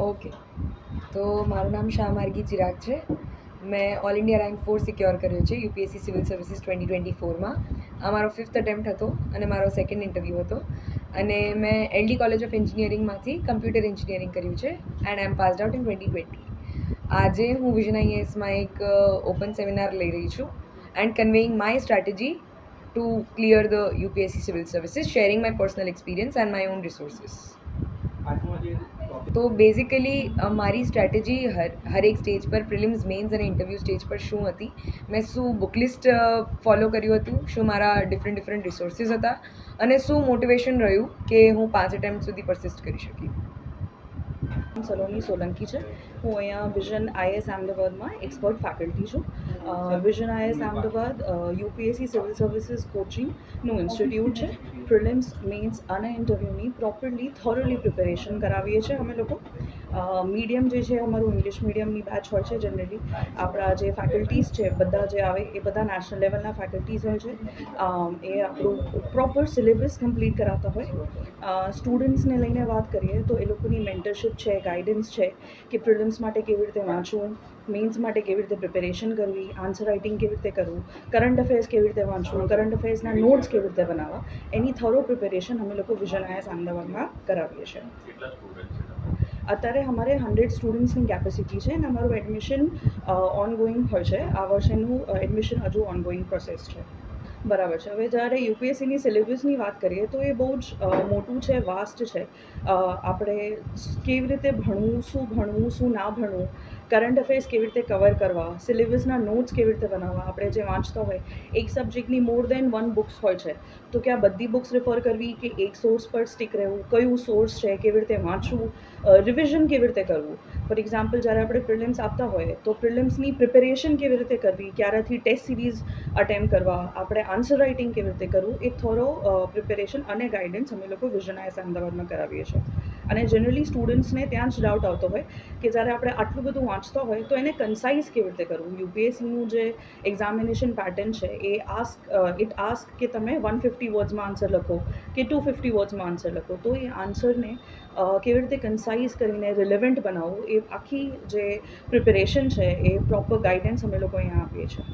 Okay તો મારું નામ શાહમાર્ગી ચિરાગ છે. મેં all India rank four secure કર્યો છે UPSC civil services twenty twenty ફોરમાં આ મારો ફિફ્થ અટેમ્પ્ટ હતો અને મારો સેકન્ડ ઇન્ટરવ્યૂ હતો. અને મેં એલડી કોલેજ ઓફ એન્જિનિયરિંગમાંથી કમ્પ્યુટર એન્જિનિયરિંગ કર્યું છે and I am passed out in twenty twenty આજે હું વિઝન આઈએસમાં એક ઓપન સેમિનાર લઈ રહી છું and conveying my strategy to clear the UPSC civil services sharing my personal experience and my own resources તો basically મારી સ્ટ્રેટેજી હર હરેક સ્ટેજ પર પ્રિલિમ્સ મેન્સ અને ઇન્ટરવ્યૂ સ્ટેજ પર શું હતી મેં શું બુકલિસ્ટ ફોલો કર્યું હતું શું મારા ડિફરન્ટ ડિફરન્ટ રિસોર્સિસ હતા અને શું મોટિવેશન રહ્યું કે હું પાંચ એટેમ્પ સુધી પરસિસ્ટ કરી શકી સલોની સોલંકી છે. હું અહીંયા વિઝન આઈએસ અમદાવાદમાં એક્સપર્ટ ફેકલ્ટી છું. Vision IAS Ahmedabad UPSC civil services કોચિંગનું institute છે. પ્રિલિમ્સ મેન્સ અને ઇન્ટરવ્યૂની પ્રોપરલી થોરલી પ્રિપેરેશન કરાવીએ છીએ અમે લોકો. મીડિયમ જે છે અમારું ઇંગ્લિશ મીડિયમની બેચ હોય છે જનરલી આપણા જે ફેકલ્ટીઝ છે બધા જે આવે એ બધા નેશનલ લેવલના ફેકલ્ટીઝ હોય છે. એ આપણું પ્રોપર સિલેબસ કમ્પ્લીટ કરાવતા હોય. સ્ટુડન્ટ્સને લઈને વાત કરીએ તો એ લોકોની મેન્ટરશિપ છે ગાઈડન્સ છે કે પ્રિલિમ્સ માટે કેવી રીતે વાંચવું મેન્સ માટે કેવી રીતે પ્રિપેરેશન કરવી આન્સર રાઇટિંગ કેવી રીતે કરવું કરંટ અફેર્સ કેવી રીતે વાંચવું કરંટ અફેર્સના નોટ્સ કેવી રીતે બનાવવા એની થરો પ્રિપેરેશન અમે લોકો વિઝન આયાસ અમદાવાદમાં કરાવીએ છીએ. અત્યારે અમારે હંડ્રેડ સ્ટુડન્ટ્સની કેપેસિટી છે અને અમારું એડમિશન ઓનગોઈંગ હોય છે. આ વર્ષેનું એડમિશન હજુ ઓનગોઈંગ પ્રોસેસ છે. બરાબર છે. હવે જ્યારે યુપીએસસીની સિલેબસની વાત કરીએ તો એ બહુ જ મોટું છે વાસ્ટ છે. આપણે કેવી રીતે ભણવું, શું ભણવું, શું ના ભણવું કરંટ અફેર્સ કેવી રીતે કવર કરવા સિલેબસના નોટ્સ કેવી રીતે બનાવવા, આપણે જે વાંચતા હોય, એક સબ્જેક્ટની મોર દેન વન બુક્સ હોય છે, તો કે આ બધી બુક્સ રિફર કરવી કે એક સોર્સ પર સ્ટીક રહેવું, કયું સોર્સ છે, કેવી રીતે વાંચવું રિવિઝન કેવી રીતે કરવું? ફોર એક્ઝામ્પલ જ્યારે આપણે પ્રિલિમ્સ આપતા હોય, તો પ્રિલિમ્સની પ્રિપેરેશન કેવી રીતે કરવી, ક્યારેથી ટેસ્ટ સિરીઝ અટેમ્પ કરવા, આપણે આન્સર રાઇટિંગ કેવી રીતે કરવું, એ થોરો પ્રિપેરેશન અને ગાઈડન્સ અમે લોકો વિઝન આઈએસ અમદાવાદમાં કરાવીએ છીએ. અને જનરલી સ્ટુડન્ટ્સને ત્યાં જ ડાઉટ આવતો હોય કે જ્યારે આપણે આટલું બધું વાંચતા હોય તો એને કન્સાઇઝ કેવી રીતે કરવું? યુપીએસસીનું જે એક્ઝામિનેશન પેટર્ન છે, એ આસ્ક ઇટ આસ્ક કે તમે વન ફિફ્ટી વર્ડ્સમાં આન્સર લખો કે ટુ ફિફ્ટી વર્ડ્સમાં આન્સર લખો? તો એ આન્સરને કેવી રીતે કન્સાઇઝ કરીને રિલેવન્ટ બનાવવું? એ આખી જે પ્રિપેરેશન છે, એ પ્રોપર ગાઈડન્સ અમે લોકો અહીંયા આપીએ છીએ.